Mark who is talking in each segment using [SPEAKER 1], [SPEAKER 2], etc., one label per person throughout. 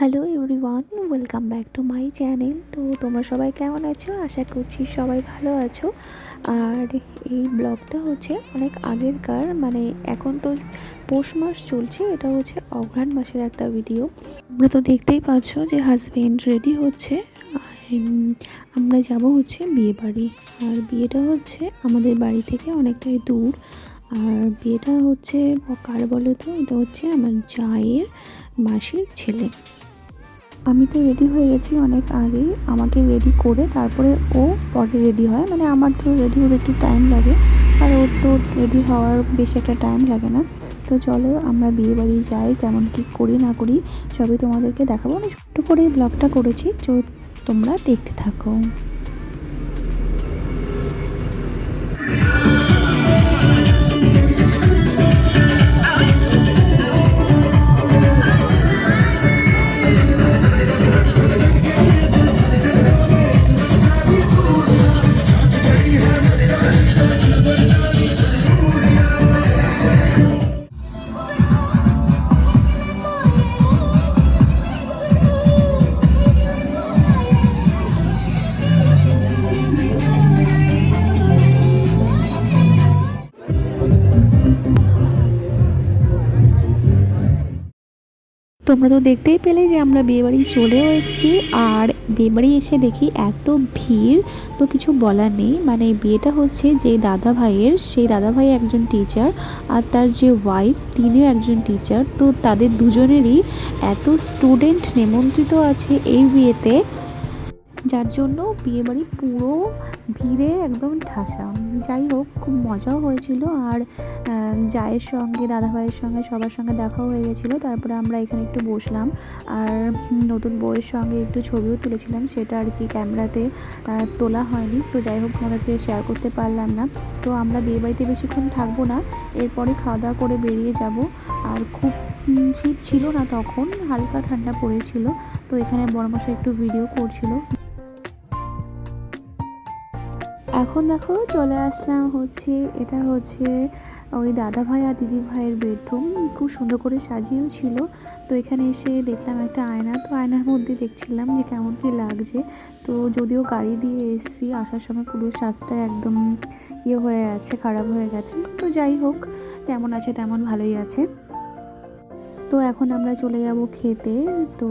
[SPEAKER 1] Hello everyone welcome back to my channel তো তোমরা সবাই কেমন আছো? আশা করছি সবাই ভালো আছো। আর এই ব্লগটা হচ্ছে অনেক আগেরকার মানে এখন তো পৌষ মাস চলছে, এটা হচ্ছে অঘ্রাণ মাসের একটা ভিডিও তোমরা তো দেখতেই পাচ্ছ যে হাজব্যান্ড রেডি হচ্ছে। আমরা যাব হচ্ছে বিয়ে বাড়ি। আর বিয়েটা হচ্ছে আমাদের বাড়ি থেকে অনেকটাই দূর। আর বিয়েটা হচ্ছে, কার বলো তো? এটা হচ্ছে আমার জায়ের মাসির ছেলে। আমি তো রেডি হয়ে গেছি অনেক আগেই। আমাকে রেডি করে তারপরে ও পরে রেডি হয়। মানে আমার তো রেডি হতে একটু টাইম লাগে। আর ওর তো রেডি হওয়ার বেশি একটা টাইম লাগে না। তো চলো আমরা বিয়ে বাড়ি যাই, কেমন কি করি না করি সবই তোমাদেরকে দেখাবো। আমি ছোট্ট করে ব্লগটা করেছি। তো তোমরা দেখতে থাকো। তোমরা তো দেখতেই পেলে যে আমরা বিয়েবাড়ি চলেও এসেছি। আর বিয়েবাড়ি এসে দেখি এত ভিড়, তো কিছু বলার নেই। মানে বিয়েটা হচ্ছে যে দাদা ভাইয়ের সেই দাদা ভাই একজন টিচার আর তার যে ওয়াইফ তিনিও একজন টিচার তো তাদের দুজনেরই এত স্টুডেন্ট নেমন্ত্রিত আছে এই বিয়েতে। যার জন্য বিয়েবাড়ি পুরো ভিড়ে একদম ঠাসা। যাই হোক, খুব মজাও হয়েছিল আর জায়ের সঙ্গে দাদা ভাইয়ের সঙ্গে, সবার সঙ্গে দেখাও হয়ে গেছিল। তারপরে আমরা এখানে একটু বসলাম আর নতুন বউয়ের সঙ্গে একটু ছবিও তুলেছিলাম। সেটা আর কি ক্যামেরাতে তোলা হয়নি। তো যাই হোক, তোমাদেরকে শেয়ার করতে পারলাম না। তো আমরা বিয়েবাড়িতে বেশিক্ষণ থাকব না। এরপরে খাওয়া দাওয়া করে বেরিয়ে যাব। আর খুব শীত ছিল না তখন, হালকা ঠান্ডা পড়েছিল। তো এখানে বড়মশাই একটু ভিডিও করছিল। এখন দেখো চলে আসলাম হচ্ছে, এটা হচ্ছে ওই দাদা ভাই আর দিদি ভাইয়ের বেডরুম খুব সুন্দর করে সাজিয়েও ছিল। তো এখানে এসে দেখলাম একটা আয়না। তো আয়নার মধ্যে দেখছিলাম যে কেমন কী লাগছে। তো যদিও গাড়ি দিয়ে এসছি, আসার সময় পুরো সাজটা একদম ইয়ে হয়ে আছে খারাপ হয়ে গেছে। তো যাই হোক তেমন আছে তেমন ভালোই আছে। তো এখন আমরা চলে যাব খেতে। তো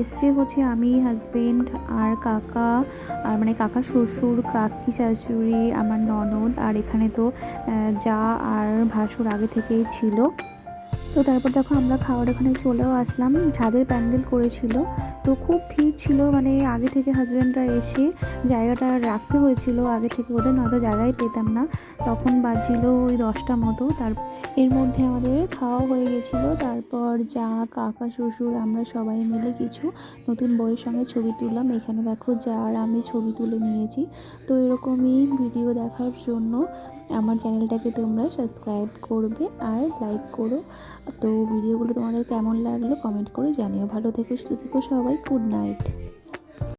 [SPEAKER 1] এসছে হচ্ছে আমি হাজবেন্ড আর কাকা, আর মানে কাকা শ্বশুর, কাকি শাশুড়ি, আমার ননদ, আর এখানে তো যা আর ভাসুর আগে থেকেই ছিল। তো তারপর দেখো আমরা খাওয়ার এখানে চলেও আসলাম। ছাদের প্যান্ডেল করেছিল। তো খুব ভিড় ছিল মানে আগে থেকে হাজব্যান্ডরা এসে জায়গাটা রাখতে হয়েছিল। আগে থেকে ওদের নয়তো জায়গায় পেতাম না। তখন বাজছিল ওই দশটা মতো। তার এর মধ্যে আমাদের খাওয়া হয়ে গেছিল। তারপর যা, কাকা, শ্বশুর, আমরা সবাই মিলে কিছু নতুন বইয়ের সঙ্গে ছবি তুললাম। এখানে দেখো যা আর আমি ছবি তুলে নিয়েছি। তো এরকমই ভিডিও দেখার জন্য আমার চ্যানেলটাকে তোমরা সাবস্ক্রাইব করবে আর লাইক করো। তো ভিডিওগুলো তোমাদের কেমন লাগল কমেন্ট করে জানিও। ভালো থেকো, সুস্থ থেকো, সবাই গুড নাইট